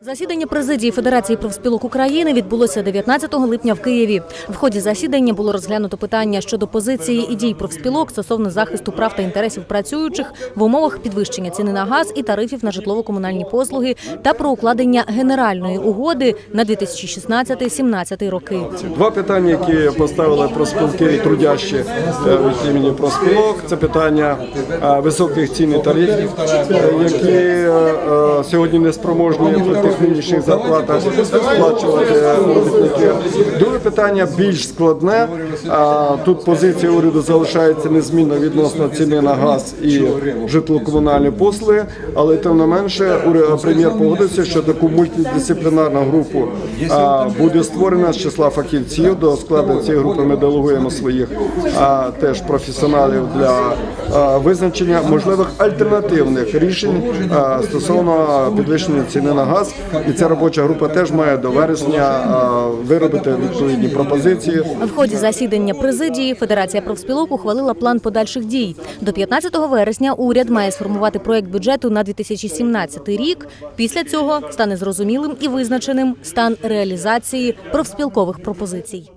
Засідання президії Федерації профспілок України відбулося 19 липня в Києві. В ході засідання було розглянуто питання щодо позиції і дій профспілок стосовно захисту прав та інтересів працюючих в умовах підвищення ціни на газ і тарифів на житлово-комунальні послуги та про укладення генеральної угоди на 2016-17 роки. Два питання, які поставили проспілки і трудящі е, від імені проспілок, це питання е, високих цін і тарифів, е, які сьогодні не спроможні тих нинішніх зарплатах сплачувати робітники. Друге питання більш складне. Тут позиція уряду залишається незмінна відносно ціни на газ і житлово-комунальні послуги, але тим не менше прем'єр погодився, що таку мультидисциплінарну групу буде створена з числа фахівців. До складу цієї групи ми делегуємо своїх теж професіоналів для визначення можливих альтернативних рішень стосовно підвищення ціни на газ. І ця робоча група теж має до вересня виробити відповідні пропозиції. В ході засідання президії Федерація профспілок ухвалила план подальших дій. До 15 вересня уряд має сформувати проект бюджету на 2017 рік. Після цього стане зрозумілим і визначеним стан реалізації профспілкових пропозицій.